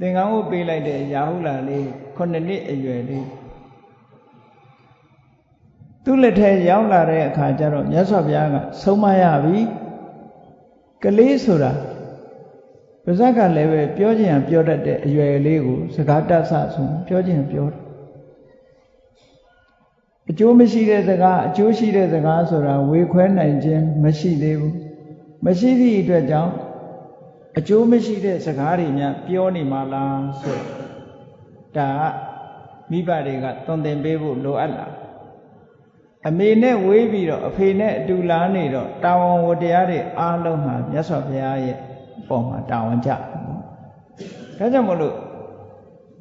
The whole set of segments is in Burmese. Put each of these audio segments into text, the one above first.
သင်္ကန်းဝတ်ပေးလိုက်တဲ့ရာဟုလာလေးခုနှစ်နှစ်အရွယ်လေးသူ့လက်ထဲရောက်လာတဲ့အခါကျတော့မြတ်စွာဘုရားကဆုံးမရပြီကလေးဆိုတာပါဇက်ကလည်းပဲပြောချင်ရင်ပြောတတ်တဲ့အရွယ်လေးကိုစကားတတ်ဆဆိုပြောချင်ပြောတယ်အကျိုးမရှိတဲ့စကားအကျိုးရှိတဲ့စကားဆိုတာဝေခွဲနိုင်ခြင်းမရှိသေးဘူးမရှိသည့်အတွက်ကြောင့် အကျိုးမရှိတဲ့စကားတွေများပြောနေမှလားဆိုဒါမိဘတွေကသွန်သင်ပေးဖို့လိုအပ်လားအမေနဲ့ဝေးပြီးတော့အဖေနဲ့အတူလာနေတော့တာဝန်ဝတရားတွေအားလုံးဟာမြတ်စွာဘုရားရဲ့ပုံမှာတာဝန်ကျတယ်နော်ဒါကြောင့်မလို့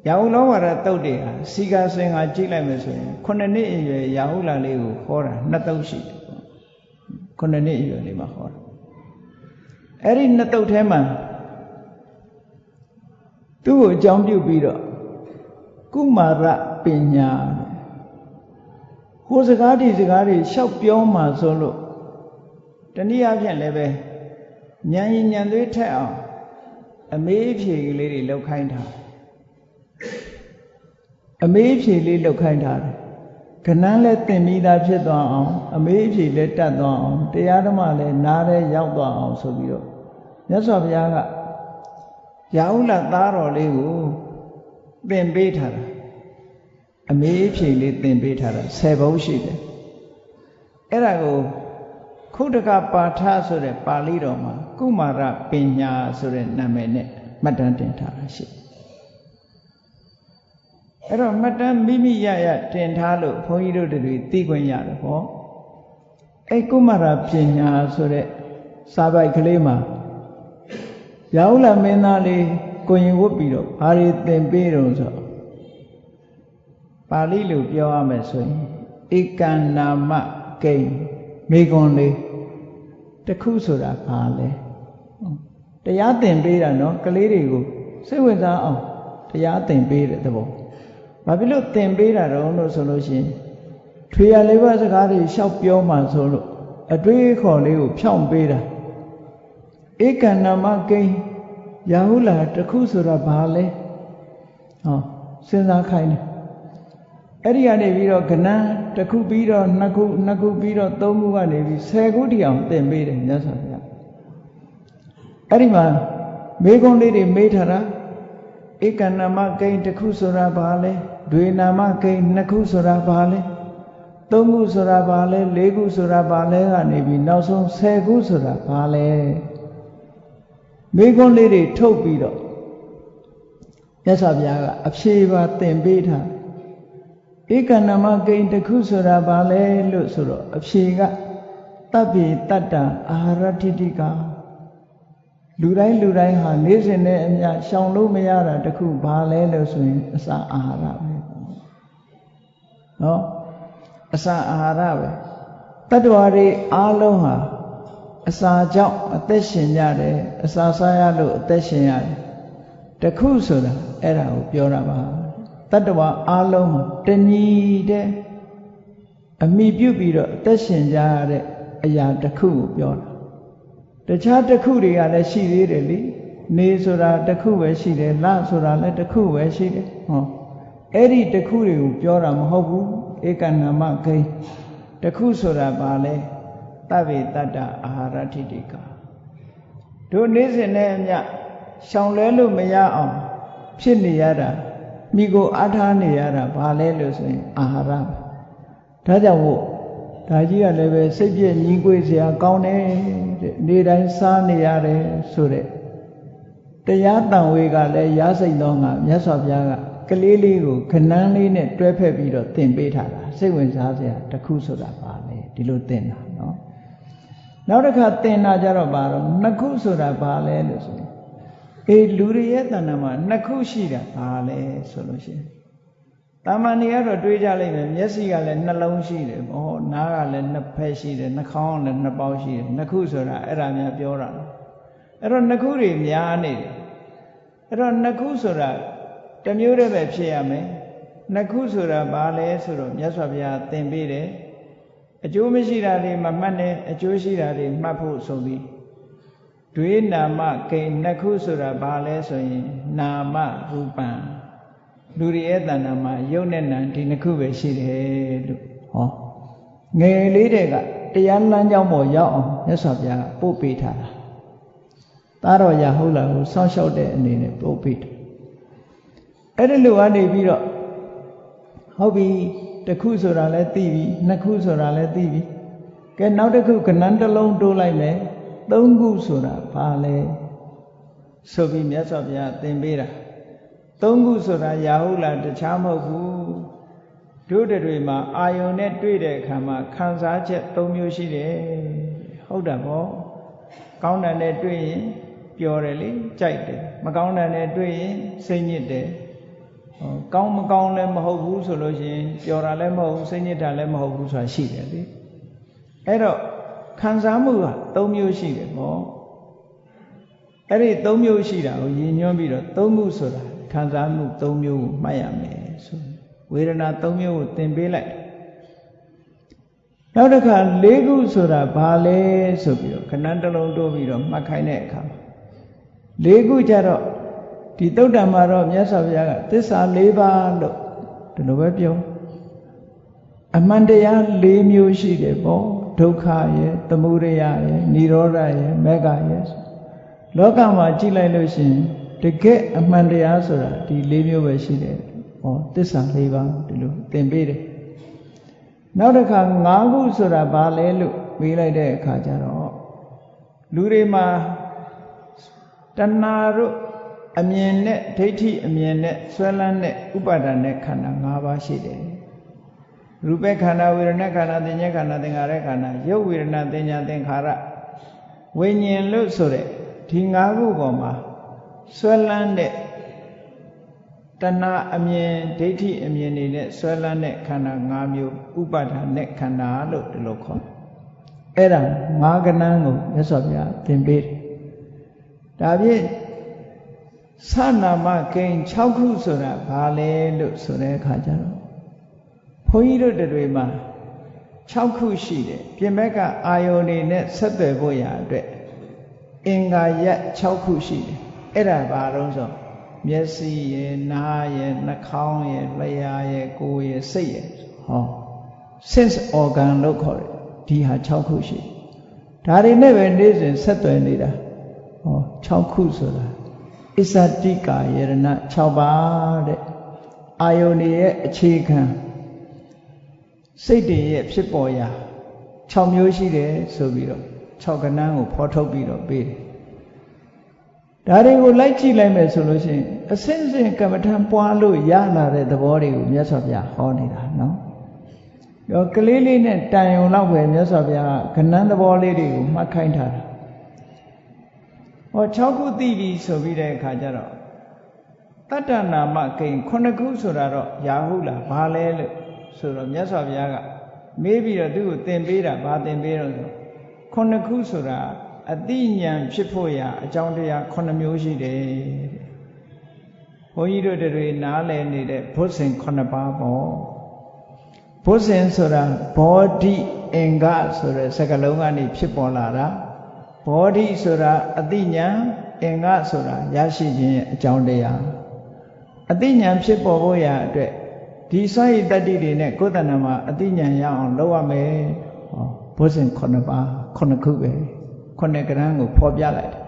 ရာဟုလောဝါဒတုတ်တွေဟာစီကာစင်ကကြည့်လိုက်မယ်ဆိုရင်ခုနှစ်နှစ်အရွယ်ရာဟုလာလေးကိုခေါ်တာနှစ်တုတ်ရှိတယ်ပေါ့ခုနှစ်နှစ်အရွယ်လေးမှာခေါ်တာအဲ့ဒီနှစ်တုတ်ထဲမှာ သူ့ကိုအကြောင်းပြုပြီးတော့ကုမာရပညာဟိုစကားဒီစကားတွေရှောက်ပြောမှဆိုလို့တနည်းအားဖြင့်လည်းပဲဉာဏ်ရင်ဉာဏ်သွေးထက်အောင်အမေးဖြေကလေးတွေလောက်ခိုင်းတာအမေးဖြေလေးလောက်ခိုင်းထားတယ်ခဏန်းလဲသင်ပြီးသားဖြစ်သွားအောင်အမေးဖြေလဲတတ်သွားအောင်တရားဓမ္မလဲနားလဲရောက်သွားအောင်ဆိုပြီးတော့မြတ်စွာဘုရားက ရာဟုလသားတော်လေးကိုသင်ပေးထားတာအမေးဖြေလေးသင်ပေးထားတာ10ဘုံရှိတယ်အဲ့ဒါကိုခုတကပါဌဆိုတဲ့ပါဠိတော်မှာကုမာရပညာဆိုတဲ့နာမည်နဲ့မှတ်တမ်းတင်ထားတာရှိအဲ့တော့မှတ်တမ်းမိမိရရတင်ထားလို့ဘုန်းကြီးတို့တွေသိခွင့်ရတယ်ပေါ့အဲ့ကုမာရပညာဆိုတဲ့စာပိုက်ကလေးမှာ ရာဟုလမင်းသားလေးကိုရင်ဝတ်ပြီးတော့ဘာတွေသင်ပေးတော့ဆိုပါဠိလိုပြောရမယ်ဆိုရင်ဧကန္နာမဂိမ်းမိကွန်လေးတခုဆိုတာဘာလဲတရားသင်ပေးတာနော်ကလေးတွေကိုစိတ်ဝင်စားအောင်တရားသင်ပေးတဲ့သဘောဘာဖြစ်လို့သင်ပေးတာတော့လို့ဆိုလို့ရှိရင်ထွေရလေးပါးစကားတွေရှောက်ပြောမှဆိုလို့အတွေးခေါ်လေးကိုဖြောင့်ပေးတာ ဧကန္နာမကိန်းရာဟုလာတခုဆိုတာဘာလဲဟောစဉ်းစားခိုင်းတယ်အဲ့ဒီကနေပြီးတော့ကဏ္ဍတစ်ခုပြီးတော့နှစ်ခုနှစ်ခုပြီးတော့သုံးခုကနေပြီးဆယ်ခုတိအောင်သင်ပေးတယ်မြတ်စွာဘုရားအဲ့ဒီမှာမေခွန်းလေးတွေမေးထားတာဧကနာမကိန်းတစ်ခုဆိုတာဘာလဲဒွေနာမကိန်းနှစ်ခုဆိုတာဘာလဲသုံးခုဆိုတာဘာလဲလေးခုဆိုတာဘာလဲကနေပြီးနောက်ဆုံးဆယ်ခုဆိုတာဘာလဲ မေခွန်းလေးတွေထုတ်ပြီးတော့မြတ်စွာဘုရားကအဖြေပါသင်ပေးထားဧကနမကိန်းတစ်ခုဆိုတာဘာလဲလို့ဆိုတော့အဖြေကတပ်ပိတတ္တအာဟာရတိတိကလူတိုင်းလူတိုင်းဟာနေ့စဉ်နဲ့အမျှရှောင်လို့မရတာတခုဘာလဲလို့ဆိုရင်အစာအာဟာရပဲနော်အစာအာဟာရပဲတတ္တဝါတွေအားလုံးဟာ အစာကြောင့်အသက်ရှင်ကြတယ်အစာစားရလို့အသက်ရှင်ရတယ်တခုဆိုတာအဲ့ဒါကိုပြောတာပါတတ္တဝါအားလုံးမှာတညီတဲ့အမိပြုတ်ပြီးတော့အသက်ရှင်ကြရတဲ့အရာတစ်ခုကိုပြောတာတခြားတစ်ခုတွေကလည်းရှိသေးတယ်လေနေဆိုတာတစ်ခုပဲရှိတယ်လဆိုတာလည်းတစ်ခုပဲရှိတယ်ဟောအဲ့ဒီတစ်ခုတွေကိုပြောတာမဟုတ်ဘူးဧကနာမဂိတစ်ခုဆိုတာဘာလဲ တဗ္ဗေတတ္တအာဟာရထိတိကတို့နေ့စဉ်နဲ့အမျှရှောင်လဲလို့မရအောင် ဖြစ်နေရတာမိကိုအားထားနေရတာဘာလဲလို့ဆိုရင်အာဟာရဒါကြောင့်မို့ဒါကြီးကလည်းပဲစိတ်ပြည့်ညီးကွေးစရာကောင်းတယ်တဲ့နေတိုင်းစားနေရတယ်ဆိုတဲ့တရားတန်ဝေကလည်းရားစိတ်တော်ငါမြတ်စွာဘုရားကကလေးလေးကိုခဏန်းလေးနဲ့တွဲဖက်ပြီးတော့သင်ပေးထားတာစိတ်ဝင်စားစရာတခုဆိုတာပါလေဒီလိုသင်တာ နော်နောက်တစ်ခါသင်တာကြတော့ပါတော့နှစ်ခုဆိုတာဘာလဲလို့ဆိုရင်အေးလူတွေရဲ့တဏ္ဍာမှာနှစ်ခုရှိတာဘာလဲဆိုလို့ရှိရင်တာမန်တွေကတော့တွေးကြလိုက်မယ်မျက်စိကလည်းနှလုံးရှိတယ်ဟောနားကလည်းနှစ်ဖက်ရှိတယ်နှာခေါင်းကလည်းနှစ်ပေါက်ရှိတယ်နှစ်ခုဆိုတာအဲ့ဒါများပြောတာအဲ့တော့နှစ်ခုတွေများနေတယ်အဲ့တော့နှစ်ခုဆိုတာတစ်မျိုးတည်းပဲဖြစ်ရမယ်နှစ်ခုဆိုတာဘာလဲဆိုတော့မြတ်စွာဘုရားသင်ပေးတယ် အကျိုးမရှိတာတွေမမှတ်နဲ့အကျိုးရှိတာတွေမှတ်ဖို့ဆိုပြီးတဒွေနာမကိန်းနှစ်ခုဆိုတာဘာလဲဆိုရင် နာမရူပံလူတွေရဲ့တဏ္ဍာမှာယုတ်နဲ့နံဒီနှစ်ခုပဲရှိတယ်လို့ဟောငယ်လေးတွေကတရားလမ်းကြောင်းပေါ်ရောက်အောင်မြတ်စွာဘုရားပို့ပေးထားတာသားတော်ရဟုတ်လားကိုစောင့်ရှောက်တဲ့အနေနဲ့ပို့ပေးတယ်အဲ့ဒီလိုကနေပြီးတော့ဟုတ်ပြီ တစ်ခုဆိုတာလည်းသိပြီနှစ်ခုဆိုတာလည်းသိပြီကဲနောက်တစ်ခုကဏ္ဍတစ်လုံးတိုးလိုက်မယ်သုံးခုဆိုတာဘာလဲဆိုပြီးမြတ်စွာဘုရားသင်ပေးတာသုံးခုဆိုတာရာဟုလားတခြားမဟုတ်ဘူးတို့တွေမှာအာယုန်နဲ့တွေ့တဲ့အခါမှာခံစားချက်၃မျိုးရှိတယ်ဟုတ်တာပေါ့ကောင်းတယ်နဲ့တွေ့ရင်ပျော်တယ်လေကြိုက်တယ်မကောင်းတယ်နဲ့တွေ့ရင်စိတ်ညစ်တယ် ကောင်းမကောင်းလည်းမဟုတ်ဘူးဆိုလို့ရှိရင်ပျော်တာလည်းမဟုတ်ဘူးစိတ်ညစ်တာလည်းမဟုတ်ဘူးဆိုတာရှိတယ်လေအဲ့တော့ခံစားမှုက၃မျိုးရှိတယ်ပေါ့အဲ့ဒီ၃မျိုးရှိတာကိုရည်ညွှန်းပြီးတော့၃ခုဆိုတာခံစားမှု၃မျိုးကိုမှတ်ရမယ်ဆိုဝေဒနာ၃မျိုးကိုသင်ပေးလိုက်နောက်တစ်ခါ၄ခုဆိုတာဘာလဲဆိုပြီးတော့ခဏတစ်လုံးတိုးပြီးတော့မှတ်ခိုင်းတဲ့အခါမှာ၄ခုကြတော့ ဒီတုတ်တံမှာတော့မြတ်စွာဘုရားကသစ္စာ၄ပါးလို့ဒီလိုပဲပြောအမှန်တရား၄မျိုးရှိတယ်ပေါ့ဒုက္ခရဲ့သမုဒယရဲ့និရောဓရဲ့မေဃရဲ့လောကမှာကြည့်လိုက်လို့ရှိရင်တကယ်အမှန်တရားဆိုတာဒီ၄မျိုးပဲရှိတယ်ဟောသစ္စာ၄ပါးဒီလိုသင်ပေးတယ်နောက်တစ်ခါ၅ခုဆိုတာဘာလဲလို့မေးလိုက်တဲ့အခါကျတော့လူတွေမှာတဏှာတို့ အမြင်နဲ့ဒိဋ္ဌိအမြင်နဲ့ဆွဲလန်းတဲ့ဥပါဒာနဲ့ခန္ဓာ၅ပါးရှိတယ်ရူပခန္ဓာဝေဒနာခန္ဓာသင်္ညခန္ဓာသင်္ခါရခန္ဓာရုပ်ဝေဒနာသင်ညာသင်္ခါရဝိညာဉ်လို့ဆိုတဲ့ဒီ၅ခုပေါ်မှာဆွဲလန်းတဲ့တဏှာအမြင်ဒိဋ္ဌိအမြင်တွေနဲ့ဆွဲလန်းတဲ့ခန္ဓာ၅မျိုးဥပါဒာနဲ့ခန္ဓာလို့ဒီလိုခေါ်အဲ့ဒါ၅ကဏ္ဍကိုမြတ်စွာဘုရားသင်ပေးတယ်ဒါဖြင့် သနာမကိန်း6ခုဆိုတာဘာလဲလို့ဆိုတဲ့အခါကျတော့ဘုန်းကြီးတို့တွေမှာ6ခုရှိတယ်ပြင်ဘက်ကအာယုန်တွေနဲ့ဆက်သွယ်ဖို့ရအတွက်အင်္ဂါရက်6ခုရှိတယ်အဲ့ဒါဘာလို့ဆိုမျက်စိရယ်နားရယ်နှာခေါင်းရယ်လျှာရယ်ကိုယ်ရယ်စိတ်ရယ်ဟော sense organ လို့ခေါ်တယ်ဒီဟာ6ခုရှိဒါတွေနဲ့ပဲနေ့စဉ်ဆက်သွယ်နေတာဟော6ခုဆိုတာ အစ္ဆတိကာယရဏ6ပါးတဲ့အာယုန်ရဲ့အခြေခံစိတ်တွေရဲ့ဖြစ်ပေါ်ရာ6မျိုးရှိတယ်ဆိုပြီးတော့6ကဏ္ဍကိုဖော်ထုတ်ပြီးတော့ပေးတယ်ဒါတွေကိုလိုက်ကြည့်လိုက်မယ်ဆိုလို့ရှိရင်အစင်းစင်ကမ္မထံပွားလို့ရလာတဲ့သဘောတွေကိုမြတ်စွာဘုရားဟောနေတာနော်။တော့ကလေးလေးနဲ့တန်ယုံလောက်ပဲမြတ်စွာဘုရားကကဏ္ဍသဘောလေးတွေကိုမှတ်ခိုင်းထားတာ။ ဟော6ခုသိပြီဆိုပြီးတဲ့အခါကျတော့တတ္တနာမကိန်း9ခုဆိုတာတော့ရာဟုလားဘာလဲလို့ဆိုတော့မြတ်စွာဘုရားကမေးပြီးတော့သူ့ကိုသင်ပေးတာဘာသင်ပေးတော့ဆို9ခုဆိုတာအတိညာဖြစ်ဖို့ရာအကြောင်းတရား9မျိုးရှိတယ်တဲ့ဘုန်းကြီးတို့တွေနားလည်နေတဲ့ဘုဇင်9ပါးပေါ့ဘုဇင်ဆိုတာဘောဓိအင်္ဂဆိုတဲ့စကားလုံးကနေဖြစ်ပေါ်လာတာ ဘောဓိဆိုတာအတိညာအင်္ဂဆိုတာရရှိခြင်းရဲ့အကြောင်းတရားအတိညာဖြစ်ပေါ်ဖို့ရာအတွက်ဒီစွမ်းရည်တတ္တိတွေနဲ့ကိုယ်တဏ္ဍမှာအတိညာရအောင်လုပ်ရမယ်ဟောဘုဇင်9ပါး9ခုပဲခုနှစ်ကဏ္ဍကိုဖော်ပြလိုက်တယ်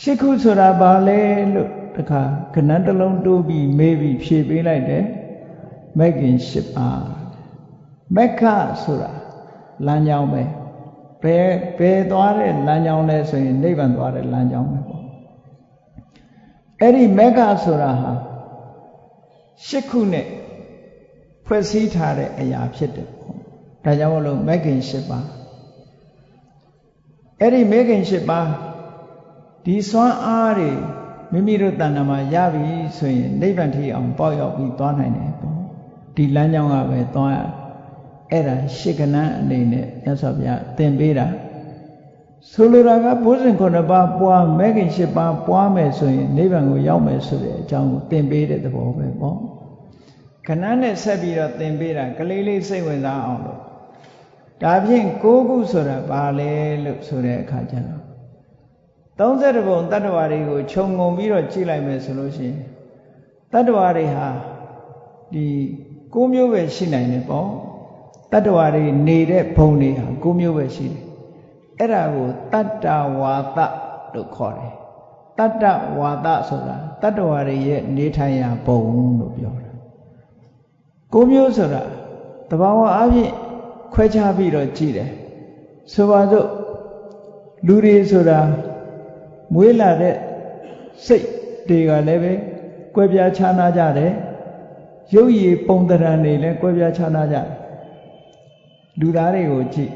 ရှစ်ခုဆိုတာဘာလဲလို့တခါကဏ္ဍတစ်လုံးတိုးပြီးမေးပြီးဖြေပေးလိုက်တယ်မဂ်ခင်ရှစ်ပါးမက္ခဆိုတာလမ်းကြောင်းပဲ ဘယ်ဘယ်သွားတဲ့လမ်းကြောင်းလဲဆိုရင်နိဗ္ဗာန်သွားတဲ့လမ်းကြောင်းပဲပေါ့အဲ့ဒီမက္ခဆိုတာဟာရှစ်ခုနဲ့ဖွဲ့စည်းထားတဲ့အရာဖြစ်တယ်ပေါ့ဒါကြောင့်မလို့မဂ်ခင်ရှစ်ပါးအဲ့ဒီမေခင်၈ပါးဒီစွမ်းအားတွေမိမိတို့တဏ္ဍာမှာရပြီဆိုရင်နိဗ္ဗာန်ထိအောင်ပေါက်ရောက်ပြီးသွားနိုင်တယ်ပေါ့ဒီလမ်းကြောင်းကပဲသွားရ အဲ့ဒါရှစ်ကဏ္ဍအနေနဲ့မြတ်စွာဘုရားသင်ပေးတာဆိုလိုတာကဘုဇင်ခုနှစ်ပါးပွားမဲခင်၈ပါးပွားမယ်ဆိုရင်နိဗ္ဗာန်ကိုရောက်မယ်ဆိုတဲ့အကြောင်းကိုသင်ပေးတဲ့သဘောပဲပေါ့ခဏနဲ့ဆက်ပြီးတော့သင်ပေးတာကလေးလေးစိတ်ဝင်စားအောင်လို့ဒါဖြင့်၉ခုဆိုတာဘာလဲလို့ဆိုတဲ့အခါကျတော့30ပုံတတ္တဝါတွေကိုခြုံငုံပြီးတော့ကြည့်လိုက်မယ်ဆိုလို့ရှိရင်တတ္တဝါတွေဟာဒီကိုးမျိုးပဲရှိနိုင်တယ်ပေါ့ တတ္တဝါတွေနေတဲ့ဘုံတွေဟာကိုးမျိုးပဲရှိတယ်အဲ့ဒါကိုတတ္တဝါဒလို့ခေါ်တယ်တတ္တဝါဒဆိုတာတတ္တဝါတွေရဲ့နေထိုင်ရာဘုံလို့ပြောတာကိုးမျိုးဆိုတာတဘာဝအဖြစ်ခွဲခြားပြီးတော့ကြည့်တယ်ဆိုပါစို့လူတွေဆိုတာမွေးလာတဲ့စိတ်တွေကလည်းပဲကွဲပြားခြားနားကြတယ်ရုပ်ရည်ပုံတရံတွေလည်းကွဲပြားခြားနားကြတယ် လူသားတွေကိုကြည့်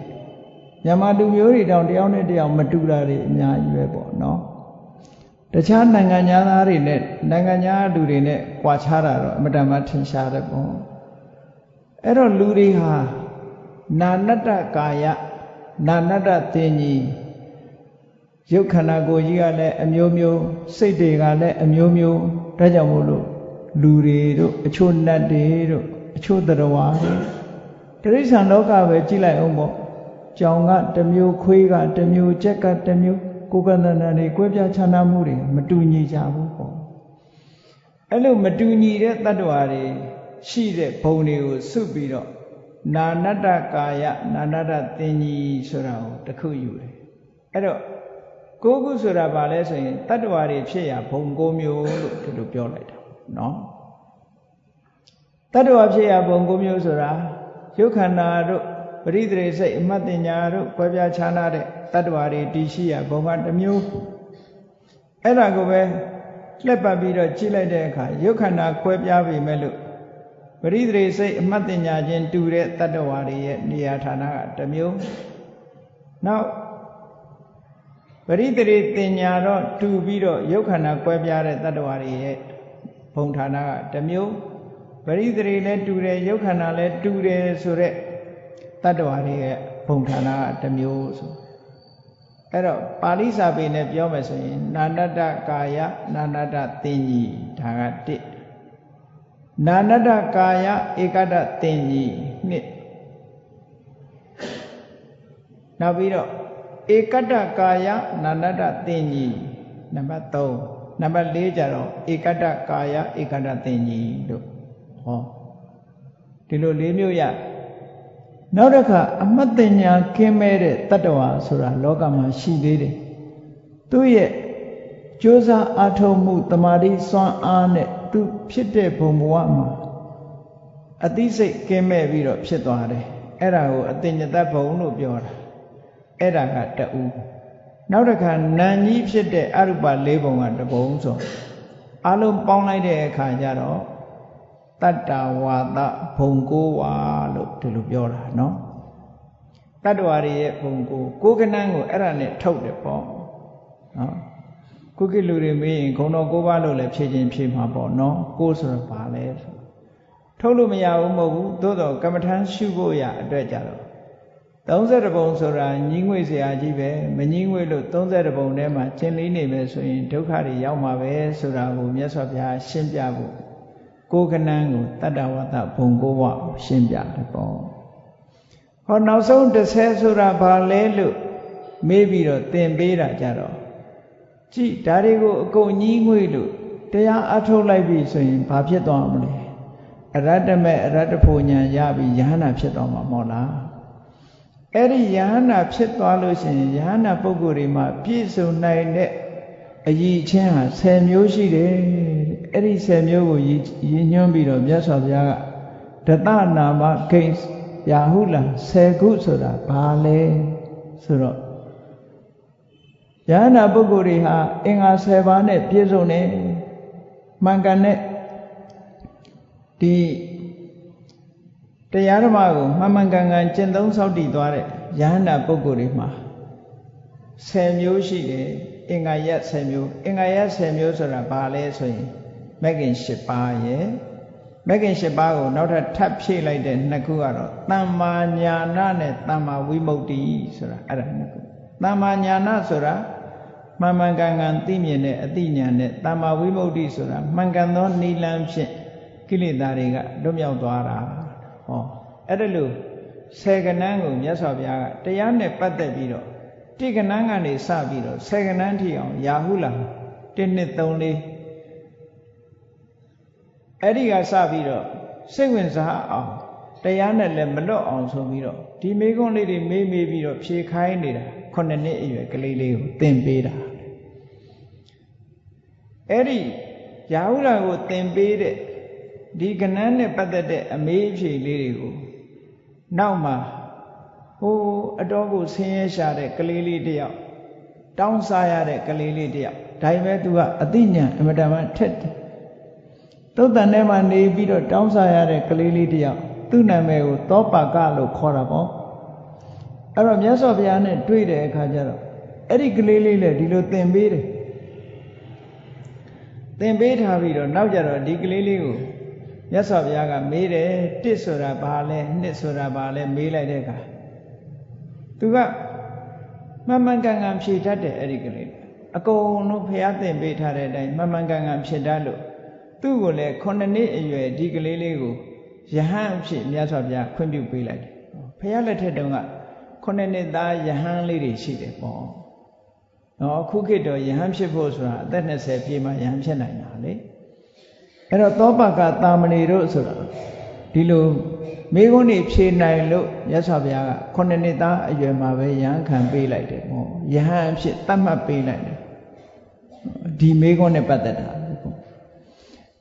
မြန်မာလူမျိုးတွေတောင်တယောက်နဲ့တယောက်မတူတာတွေအများကြီးပဲပေါ့နော်တခြားနိုင်ငံသားတွေနဲ့နိုင်ငံသားလူတွေနဲ့ကြွားခြားတာတော့အမတန်မှထင်ရှားတယ်ပေါ့အဲ့တော့လူတွေဟာနာနတ္တကာယနာနတ္တသင်ကြီးရုပ်ခန္ဓာကိုယ်ကြီးကလည်းအမျိုးမျိုးစိတ်တွေကလည်းအမျိုးမျိုးဒါကြောင့်မို့လို့လူတွေတို့အချို့နတ်တွေတို့အချို့တရဝါတွေ တိရစ္ဆာန်လောကပဲကြည့်လိုက်အောင်ပေါ့ကြောင်ကတစ်မျိုးခွေးကတစ်မျိုးကြက်ကတစ်မျိုးကိုယ်ကန္တနာတွေကွဲပြားခြားနားမှုတွေမတူညီကြဘူးပေါ့အဲ့လိုမတူညီတဲ့တ attva တွေရှိတဲ့ဘုံတွေကိုစုပြီးတော့နာနတ္တကာယနာနတ္တသင်ကြီးဆိုတာကိုတခုယူတယ်အဲ့တော့ကိုးခုဆိုတာဘာလဲဆိုရင်တ attva တွေဖြစ်ရဘုံကိုမျိုးလို့ဒီလိုပြောလိုက်တာနော်တ attva ဖြစ်ရဘုံကိုမျိုးဆိုတာ ရုပ်ခန္ဓာတို့ပရိသေစိတ်အမတ်တင်ညာတို့ကွဲပြားခြားနာတဲ့တ attva တွေတည်ရှိရဘုံကတစ်မျိုးအဲ့ဒါကိုပဲလှက်ပတ်ပြီးတော့ကြည့်လိုက်တဲ့အခါရုပ်ခန္ဓာကွဲပြားပြီမဲ့လို့ပရိသေစိတ်အမှတ်တင်ညာချင်းတူတဲ့တတ္တဝါတွေရဲ့နေရာဌာနကတစ်မျိုးနောက်ပရိသေတင်ညာတော့တူပြီးတော့ရုပ်ခန္ဓာကွဲပြားတဲ့တတ္တဝါတွေရဲ့ဘုံဌာနကတစ်မျိုး ပရိသေလည်းတူတယ်ရုပ်ခန္ဓာလည်းတူတယ်ဆိုတဲ့တတ္တဝါတွေရဲ့ဘုံဌာနကတစ်မျိုးဆိုအဲ့တော့ပါဠိစာပေနဲ့ပြောမယ်ဆိုရင်နာနတ္တကာယနာနတ္တသင်ကြီးဒါကတစ်နာနတ္တကာယဧကတ္တသင်ကြီးနှစ်နောက်ပြီးတော့ဧကတ္တကာယနာနတ္တသင်ကြီးနံပါတ်3နံပါတ်4ကျတော့ဧကတ္တကာယဧကတ္တသင်ကြီးတို့ ဟောဒီလို၄မျိုးရနောက်တစ်ခါအမတ်တင်ညာကင်းမဲ့တဲ့တတ္တဝါဆိုတာလောကမှာရှိသေးတယ်သူ့ရဲ့ကြိုးစားအားထုတ်မှုတမာတိစွမ်းအားနဲ့သူဖြစ်တဲ့ဘုံဘဝမှာအသိစိတ်ကင်းမဲ့ပြီးတော့ဖြစ်သွားတယ်အဲ့ဒါကိုအတင်ညတဘုံလို့ပြောတာအဲ့ဒါကတူနောက်တစ်ခါနာကြီးဖြစ်တဲ့အရုပ၄ဘုံကတဘုံဆိုအလုံးပေါင်းလိုက်တဲ့အခါကျတော့ တတ္တဝါဒဘုံကိုးဝါလို့ဒီလိုပြောတာနော်တတ္တဝါတွေရဲ့ဘုံကိုးကိုကနန်းကိုအဲ့ဒါနဲ့ထုတ်တယ်ပေါ့နော်ခုကိလူတွေမေးရင်ခုံတော်ကိုးပါလို့လည်းဖြည့်ချင်းဖြည့်မှာပေါ့နော်ကိုးဆိုတာဘာလဲဆိုထုတ်လို့မရဘူးမဟုတ်ဘူးသို့တော့ကမ္မထမ်းရှုဖို့ရအတွက်ကြတော့30ပုံဆိုတာညီငွေစရာကြီးပဲမညီငွေလို့30ပုံထဲမှာရှင်းလင်းနေမယ်ဆိုရင်ဒုက္ခတွေရောက်မှာပဲဆိုတာကိုမြတ်စွာဘုရားရှင်းပြဖို့ ကိုကနန်းကိုတတ္တဝတ္တဘုံကိုဝရှင်းပြတယ်ပေါ့ဟောနောက်ဆုံး30ဆိုတာဘာလဲလို့မေးပြီးတော့သင်ပေးတာကြတော့ကြည့်ဒါတွေကိုအကုန်ညီးငွေလို့တရားအထုတ်လိုက်ပြီဆိုရင်ဘာဖြစ်သွားမလဲအရတ္တမဲ့အရတ္တဖို့ညာရပြီးယဟနာဖြစ်သွားမှာမဟုတ်လားအဲ့ဒီယဟနာဖြစ်သွားလို့ရှိရင်ယဟနာပုဂ္ဂိုလ်တွေမှာပြည့်စုံနိုင်တဲ့အယီချင်းဟာ10မျိုးရှိတယ် အဲ့ဒီ10မျိုးကိုရည်ညွှန်းပြီးတော့မြတ်စွာဘုရားကဒတနာမဂိတ်ယာဟုလာ10ခုဆိုတာဘာလဲဆိုတော့ယဟနာပုဂ္ဂိုလ်တွေဟာအင်္ဂါ10ပါးနဲ့ပြည့်စုံတယ်မှန်ကန်တဲ့ဒီတရားဓမ္မကိုမှန်မှန်ကန်ကန်ကျင့်သုံးဆောက်တည်သွားတဲ့ယဟနာပုဂ္ဂိုလ်တွေမှာ10မျိုးရှိတယ်အင်္ဂါရက်10မျိုးအင်္ဂါရက်10မျိုးဆိုတာဘာလဲဆိုရင် မဂ္ဂင်10ပါးရဲ့မဂ္ဂင်10ပါးကိုနောက်ထပ်ထပ်ဖြည့်လိုက်တဲ့နှစ်ခုကတော့တမ္မာညာနာနဲ့တမ္မာဝိမု ക്തി ဆိုတာအဲ့ဒါနှစ်ခုတမ္မာညာနာဆိုတာမှန်မှန်ကန်ကန်သိမြင်တဲ့အသိဉာဏ်နဲ့တမ္မာဝိမု ക്തി ဆိုတာမှန်ကန်သောနိလန်းဖြင့်ကိလေသာတွေကလွတ်မြောက်သွားတာဟောအဲ့ဒါလို့ဆယ်ကဏန်းကိုမြတ်စွာဘုရားကတရားနဲ့ပတ်သက်ပြီးတော့ တိကနန်းကနေစပြီးတော့ဆယ်ကနန်းထိအောင်ရာဟုလာ1နှစ်3လေး အဲ့ဒီကစပြီးတော့စိတ်ဝင်စားအောင်တရားနဲ့လည်းမလွတ်အောင်ဆိုပြီးတော့ဒီမိကုန်းလေးတွေမေးမေးပြီးတော့ဖြေခိုင်းနေတာခုနှစ်နှစ်အရွယ်ကလေးလေးကိုသင်ပေးတာအဲ့ဒီရာဟုလာကိုသင်ပေးတဲ့ဒီကနန်းနဲ့ပတ်သက်တဲ့အမေးအဖြေလေးတွေကိုနောက်မှာဟိုအတော်ကိုဆင်းရဲရှာတဲ့ကလေးလေးတယောက်တောင်းစားရတဲ့ကလေးလေးတယောက်ဒါပေမဲ့သူကအသိဉာဏ်အမတန်မှထက်တယ် သုတ်တန်ထဲမှာနေပြီးတော့တောင်းစားရတဲ့ကလေးလေးတယောက်သူ့နာမည်ကိုသောပါကလို့ခေါ်တာပေါ့အဲ့တော့မြတ်စွာဘုရားနဲ့တွေ့တဲ့အခါကျတော့အဲ့ဒီကလေးလေးလည်းဒီလိုသင်ပေးတယ်သင်ပေးထားပြီးတော့နောက်ကြတော့ဒီကလေးလေးကိုမြတ်စွာဘုရားကမေးတယ်တစ်ဆိုတာဘာလဲနှစ်ဆိုတာဘာလဲမေးလိုက်တဲ့အခါသူကမှန်မှန်ကန်ကန်ဖြေတတ်တယ်အဲ့ဒီကလေးအကုန်လုံးဖះသင်ပေးထားတဲ့အတိုင်းမှန်မှန်ကန်ကန်ဖြေတတ်လို့ သူ့ကိုလည်းခုနှစ်နှစ်အရွယ်ဒီကလေးလေးကိုယဟန်အဖြစ်မြတ်စွာဘုရားခွင့်ပြုပေးလိုက်တယ်ဖះလက်ထက်တုန်းကခုနှစ်နှစ်သားယဟန်လေးတွေရှိတယ်ပေါ့နော်အခုခေတ်တော့ယဟန်ဖြစ်ဖို့ဆိုတာအသက်20ပြည့်မှယဟန်ဖြစ်နိုင်တာလေအဲ့တော့သောပကတာမဏေတို့ဆိုတာဒီလိုမိကုန်းနေဖြေနိုင်လို့မြတ်စွာဘုရားကခုနှစ်နှစ်သားအရွယ်မှာပဲယဟန်ခံပေးလိုက်တယ်ပေါ့ယဟန်အဖြစ်တတ်မှတ်ပေးလိုက်တယ်ဒီမိကုန်းနဲ့ပတ်သက်တာ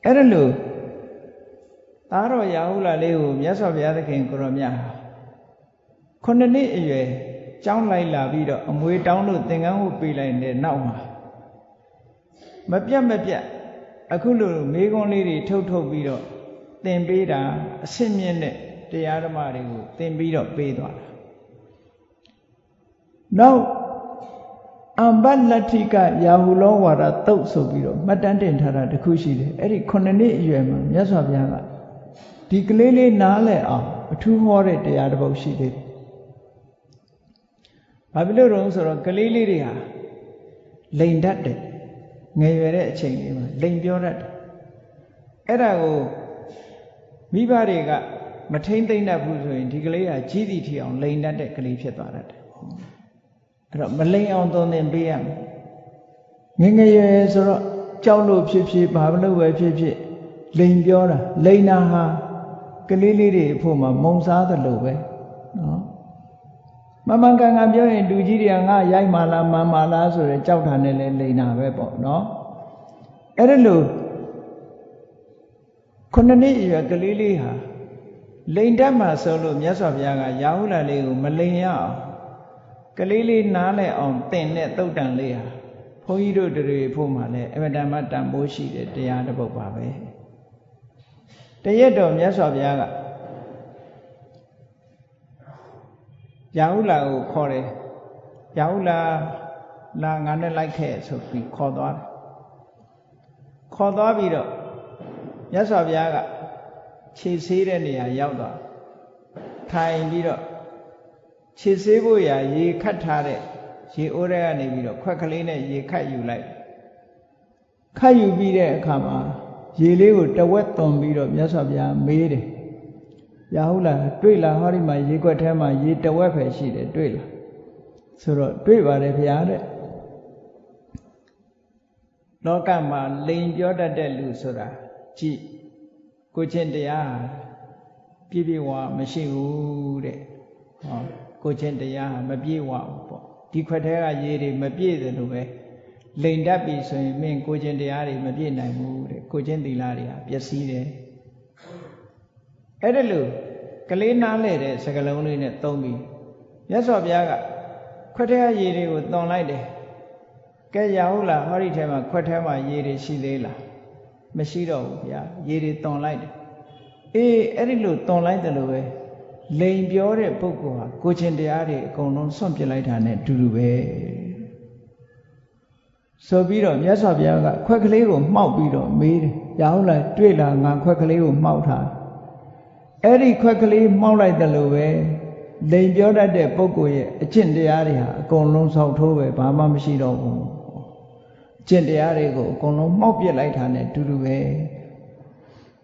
အဲ့ဒါလို့သားတော်ရာဟုလာလေးကိုမြတ်စွာဘုရားသခင်ကိုရောမြတ်ခုနှစ်နှစ်အရွယ်ကျောင်းလိုက်လာပြီးတော့အမွေတောင်းလို့သင်္ကန်းဝတ်ပေးလိုက်တဲ့နောက်မှာမပြတ်မပြတ်အခုလိုမိကုန်းလေးတွေထုတ်ထုတ်ပြီးတော့သင်ပေးတာအစစ်မြင့်တဲ့တရားဓမ္မတွေကိုသင်ပြီးတော့ပေးသွားတာနောက် အမ္ဘလတ္ထိကရာဟုလောဝါဒတုတ်ဆိုပြီးတော့မှတ်တမ်းတင်ထားတာတခုရှိတယ်အဲ့ဒီခုနှစ်နှစ်အရွယ်မှာမြတ်စွာဘုရားကဒီကလေးလေးနားလဲအောင်အထူးဟောတဲ့တရားတစ်ပုဒ်ရှိသေးတယ်ဘာဖြစ်လို့တော့ဆိုတော့ကလေးလေးတွေဟာလိန်တတ်တယ်ငယ်ရွယ်တဲ့အချိန်လေးမှာလိန်ပြောတတ်တယ်အဲ့ဒါကိုမိဘတွေကမထိမ့်သိမ့်တတ်ဘူးဆိုရင်ဒီကလေးဟာကြီးသည်ထီအောင်လိန်တတ်တဲ့ကလေးဖြစ်သွားတတ်တယ် အဲ့တော့မလိန်အောင်သွန်သင်ပေးရမယ်ငငယ်ရွယ်ဆိုတော့ကြောက်လို့ဖြစ်ဖြစ်ဘာလို့ပဲဖြစ်ဖြစ်လိန်ပြောတာလိန်နာဟာကလေးလေးတွေအဖို့မှာမုံစားသလိုပဲနော်မမှန်ကန်ကန်ပြောရင်လူကြီးတွေကငါရိုက်မာလားမှန်မာလားဆိုရယ်ကြောက်တာနဲ့လဲလိန်နာပဲပေါ့နော်အဲ့ဒါလို့ခုနှစ်နှစ်အရွယ်ကလေးလေးဟာလိန်တတ်မှဆိုလို့မြတ်စွာဘုရားကရာဟုလာလေးကိုမလိန်ရအောင် ကလေးလေးနားလဲအောင်သင်တဲ့သုတ်တန်လေးဟာဘုန်းကြီးတို့တွေဖို့မှလည်းအမတန်မှတန်ဖိုးရှိတဲ့တရားတစ်ပုဒ်ပါပဲတရက်တော်မြတ်စွာဘုရားကရာဟုလာကိုခေါ်တယ်ရာဟုလာလာငါနဲ့လိုက်ခဲ့ဆိုပြီးခေါ်သွားတယ်ခေါ်သွားပြီးတော့မြတ်စွာဘုရားကခြေဆေးတဲ့နေရာရောက်သွားထိုင်ပြီးတော့ ခြေဆေးဖို့ရာရေခတ်ထားတဲ့ရေအိုးထဲကနေပြီးတော့ခွက်ကလေးနဲ့ရေခတ်ယူလိုက်ခတ်ယူပြီးတဲ့အခါမှာရေလေးကိုတဝက်သွန်ပြီးတော့မြတ်စွာဘုရားမေးတယ်ရဟုတ်လားတွေ့လားဟောဒီမှာရေခွက်ထဲမှာရေတဝက်ပဲရှိတယ်တွေ့လားဆိုတော့တွေ့ပါတယ်ဘုရားတဲ့လောကမှာလိန်ပြောတတ်တဲ့လူဆိုတာကြည့်ကိုချင်းတရားပြည့်ပြည့်ဝမရှိဘူးတဲ့ဟော ကိုချင်းတရားမပြည့်ဝဘူးပေါ့ဒီခွက်ထဲကရေတွေမပြည့်တယ်လို့ပဲလိန်တတ်ပြီဆိုရင်မင်းကိုချင်းတရားတွေမပြည့်နိုင်ဘူးတဲ့ကိုချင်းသီလတွေဟာပျက်စီးတယ်အဲ့ဒါလို့ကလေးနားလဲတဲ့စကလုံးလေးနဲ့သုံးပြီးမြတ်စွာဘုရားကခွက်ထဲကရေတွေကိုသွန်လိုက်တယ်ကဲရဟုတ်လားဟောဒီထဲမှာခွက်ထဲမှာရေတွေရှိသေးလားမရှိတော့ဘူးဗျာရေတွေသွန်လိုက်တယ်အေးအဲ့ဒီလိုသွန်လိုက်တယ်လို့ပဲ လိန်ပြောတဲ့ပုဂ္ဂိုလ်ဟာကိုချင်းတရားတွေအကုန်လုံးစွန့်ပစ်လိုက်တာနဲ့အတူတူပဲဆိုပြီးတော့မြတ်စွာဘုရားကခွက်ကလေးကိုမှောက်ပြီးတော့မေးတယ်ရဟုတ်လားတွေ့လားငါခွက်ကလေးကိုမှောက်ထားအဲ့ဒီခွက်ကလေးမှောက်လိုက်တယ်လို့ပဲလိန်ပြောတတ်တဲ့ပုဂ္ဂိုလ်ရဲ့အကျင့်တရားတွေဟာအကုန်လုံးဆောက်ထိုးပဲဘာမှမရှိတော့ဘူးကျင့်တရားတွေကိုအကုန်လုံးမှောက်ပြစ်လိုက်တာနဲ့တူတူပဲ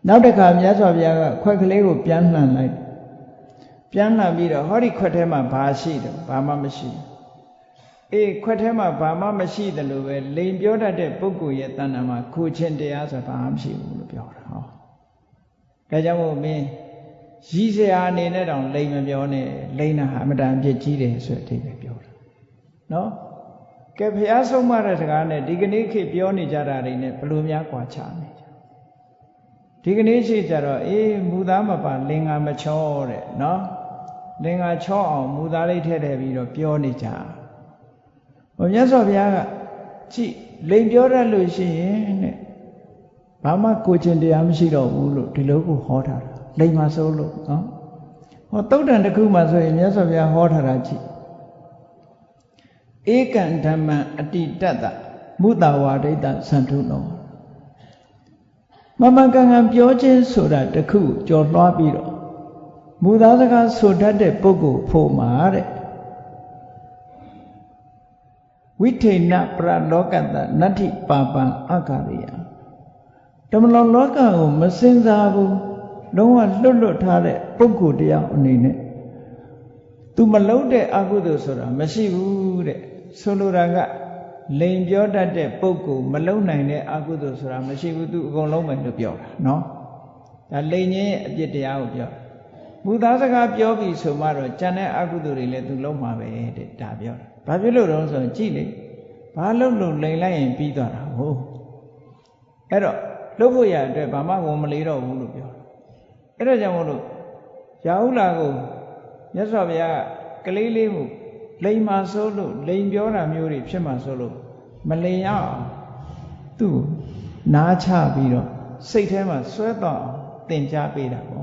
နောက်တစ်ခါမြတ်စွာဘုရားကခွက်ကလေးကိုပြန်လှန်လိုက် ပြန်လှန်ပြီးတော့ဟောဒီခွက်ထဲမှာဘာရှိတယ်ဘာမှမရှိအေးခွက်ထဲမှာဘာမှမရှိတယ်လို့ပဲလိန်ပြောတတ်တဲ့ပုဂ္ဂိုလ်ရဲ့တဏ္ဍာမှာခိုခြင်းတရားဆိုတာဘာမှမရှိဘူးလို့ပြောတာဟောဒါကြောင့်မို့မင်းရည်စရာအနေနဲ့တောင်လိန်မပြောနဲ့လိန်တာဟာအမတန်အပြစ်ကြီးတယ်ဆိုတဲ့အဓိပ္ပာယ်ပြောတာနော်ကဲဘုရားဆုံးမတဲ့စကားနဲ့ဒီကနေ့ခေတ်ပြောနေကြတာတွေနဲ့ဘယ်လိုများကွာခြားနေကြဒီကနေ့ရှိကြတော့အေးမူသားမပါလင်္ကာမချောတဲ့နော် လင်္ကာချောအောင်မူသားလေးထည့်ထည့်ပြီးတော့ပြောနေကြဟိုမြတ်စွာဘုရားကကြည့်လိန်ပြောတတ်လို့ရှိရင်တဲ့ဘာမှကိုချင်းတရားမရှိတော့ဘူးလို့ဒီလိုကိုဟောထားတာလိန်မှာစိုးလို့နော်ဟောတုတ်တန်တစ်ခုမှဆိုရင်မြတ်စွာဘုရားဟောထားတာကြည့်ဧကံဓမ္မံအတိတတ္တမုတဝါဒိတ္တသံထုနောမမကန်ကန်ပြောခြင်းဆိုတာတခုကြော်လွှားပြီးတော့ မူသားစကားဆိုတတ်တဲ့ပုဂ္ဂိုလ်ဖို့မှာတဲ့ဝိထိဏပရလောကတနတ္ထိပါပံအကာရိယတမလောလောကကိုမစင်စားဘူးလုံးဝလွတ်လွတ်ထားတဲ့ပုဂ္ဂိုလ်တရားအနေနဲ့ तू မလုံးတဲ့အကုသိုလ်ဆိုတာမရှိဘူးတဲ့ဆိုလိုတာကလိန်ပြောတတ်တဲ့ပုဂ္ဂိုလ်မလုံးနိုင်တဲ့အကုသိုလ်ဆိုတာမရှိဘူး तू အကုန်လုံးပဲလို့ပြောတာနော်ဒါလိန်ချင်းရဲ့အပြစ်တရားကိုပြော မူသားစကားပြောပြီဆိုမှတော့ကြံတဲ့အကုသိုလ်တွေလည်း तू လုံးမှာပဲတဲ့ဒါပြောတာဘာဖြစ်လို့တော့ဆိုရင်ကြည့်လေဘာလုံးလုံးလိန်လိုက်ရင်ပြီးသွားတာဟုတ်အဲ့တော့လုပ်ဖို့ရအတွက်ဘာမှဝန်မလေးတော့ဘူးလို့ပြောတာအဲ့ဒါကြောင့်မို့လို့ရာဟုလာကိုမြတ်စွာဘုရားကလေးလေးကိုလိန်မာဆိုးလို့လိန်ပြောတာမျိုးတွေဖြစ်မှာဆိုလို့မလိန်ရအောင်သူ့နားချပြီးတော့စိတ်ထဲမှာဆွဲတော့သင်ကြားပေးတာပေါ့